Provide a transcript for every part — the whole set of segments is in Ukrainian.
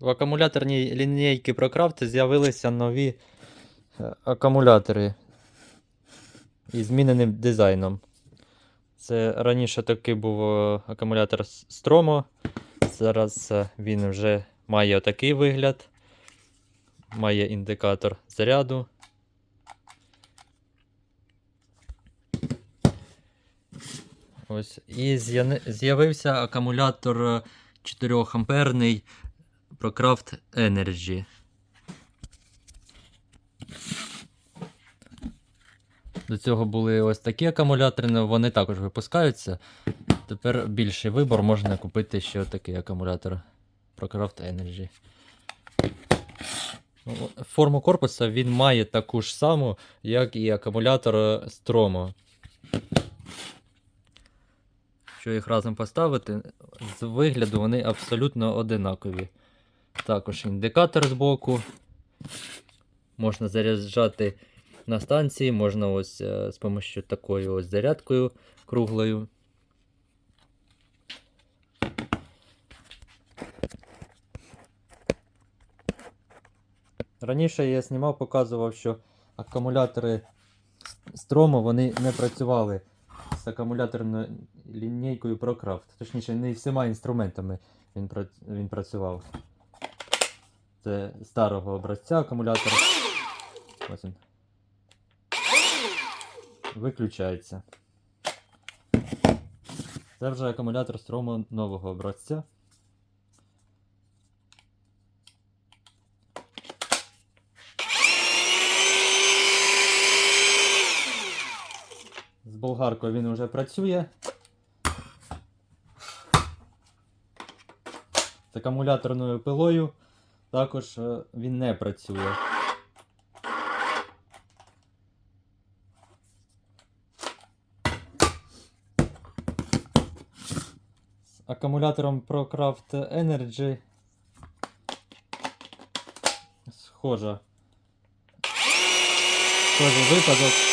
В акумуляторній лінійці ProCraft з'явилися нові е, акумулятори із зміненим дизайном. Це раніше такий був е, акумулятор Stromo. Зараз е, він вже має отакий вигляд. Має індикатор заряду. Ось. І з'явився акумулятор 4 амперний ProCraft Energy. До цього були ось такі акумулятори, але вони також випускаються. Тепер більший вибор можна купити ще такий акумулятор ProCraft Energy. Ну, Форму корпуса він має таку ж саму, як і акумулятор Stromo. Якщо їх разом поставити, з вигляду вони абсолютно одинакові. Також індикатор збоку. Можна заряджати на станції, можна ось е, з допомогою такою ось зарядкою круглою. Раніше я знімав, показував, що акумулятори Stromo вони не працювали з акумуляторною лінійкою ProCraft. Точніше, не всіма інструментами він працював. Це старого образця акумулятор. Ось він. Виключається. Це вже акумулятор Stromo нового образця. З болгаркою він вже працює. З акумуляторною пилою також е, він не працює. З акумулятором ProCraft Energy схожа. Схожий випадок.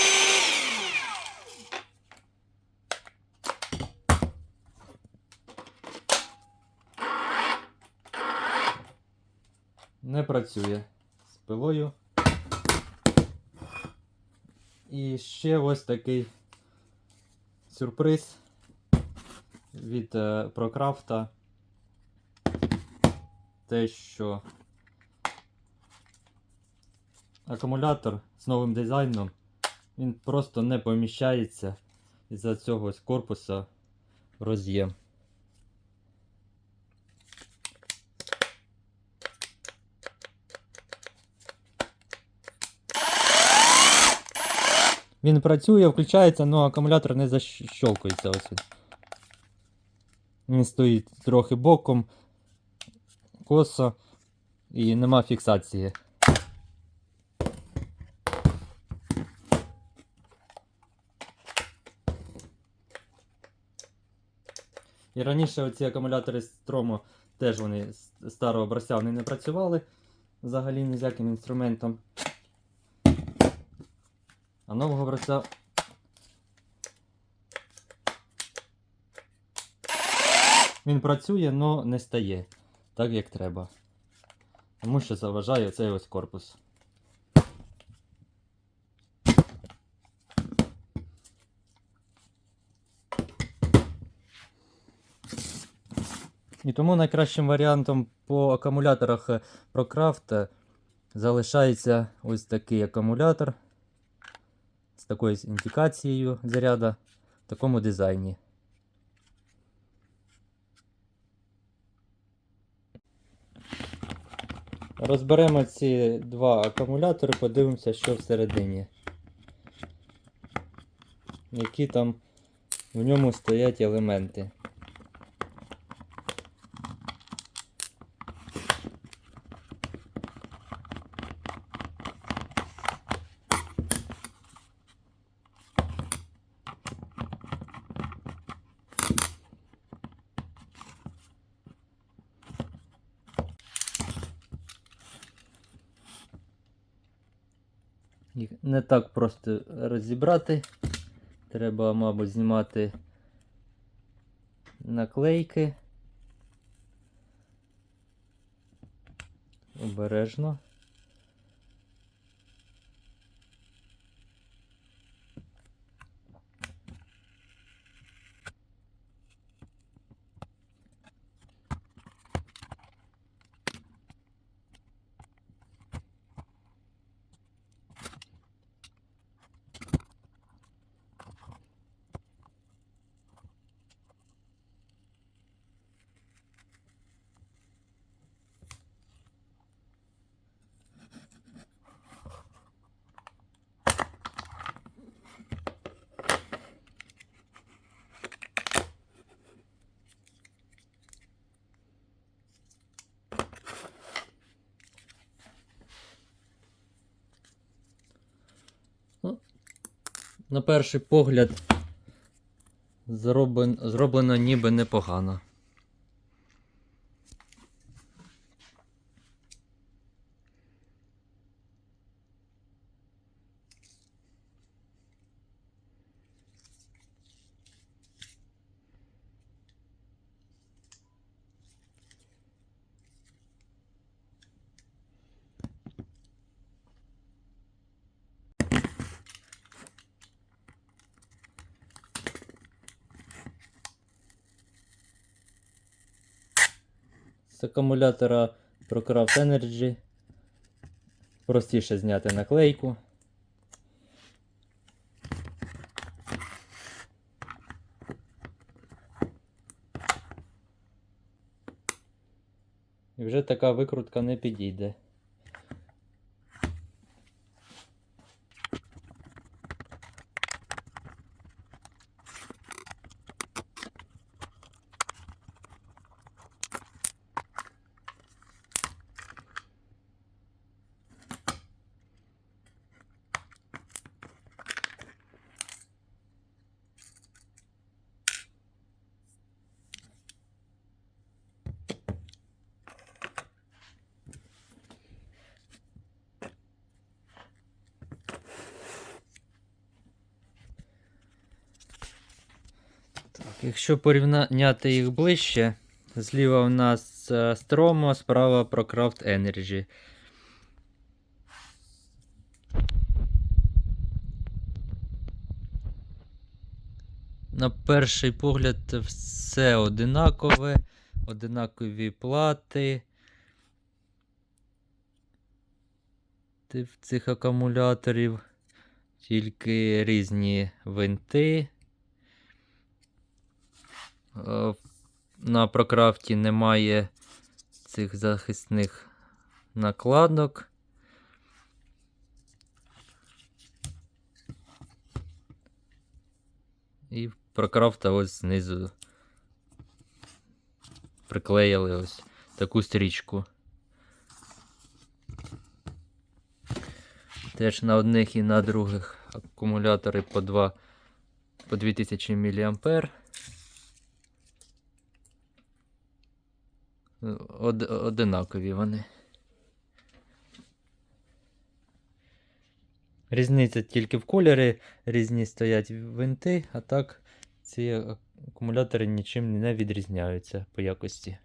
Не працює з пилою. І ще ось такий сюрприз від е, ProCraft. Те, що акумулятор з новим дизайном він просто не поміщається із-за цього корпуса роз'єм. Він працює, включається, але акумулятор не защолкується. Ось він. Він стоїть трохи боком, косо і нема фіксації. І раніше оці акумулятори з Тромо теж вони з старого образця вони не працювали взагалі ніяким інструментом. А нового образця він працює, але не стає так, як треба. Тому що заважає цей ось корпус. І тому найкращим варіантом по акумуляторах ProCraft залишається ось такий акумулятор такою індикацією заряду в такому дизайні. Розберемо ці два акумулятори, подивимося, що всередині. Які там в ньому стоять елементи. Їх не так просто розібрати. Треба, мабуть, знімати наклейки. Обережно. На перший погляд зроблен, зроблено ніби непогано. З акумулятора ProCraft Energy простіше зняти наклейку. І вже така викрутка не підійде. Якщо порівняти їх ближче, зліва у нас е, Stromo, справа ProCraft Energy. На перший погляд все одинакове, одинакові плати. Тип цих акумуляторів, тільки різні винти. Е, На прокрафті немає цих захисних накладок. І прокрафта ось знизу приклеїли ось таку стрічку. Теж на одних і на других акумулятори по 2 по 2000 мА. Од, одинакові вони. Різниця тільки в кольорі, різні стоять винти, а так ці акумулятори нічим не відрізняються по якості.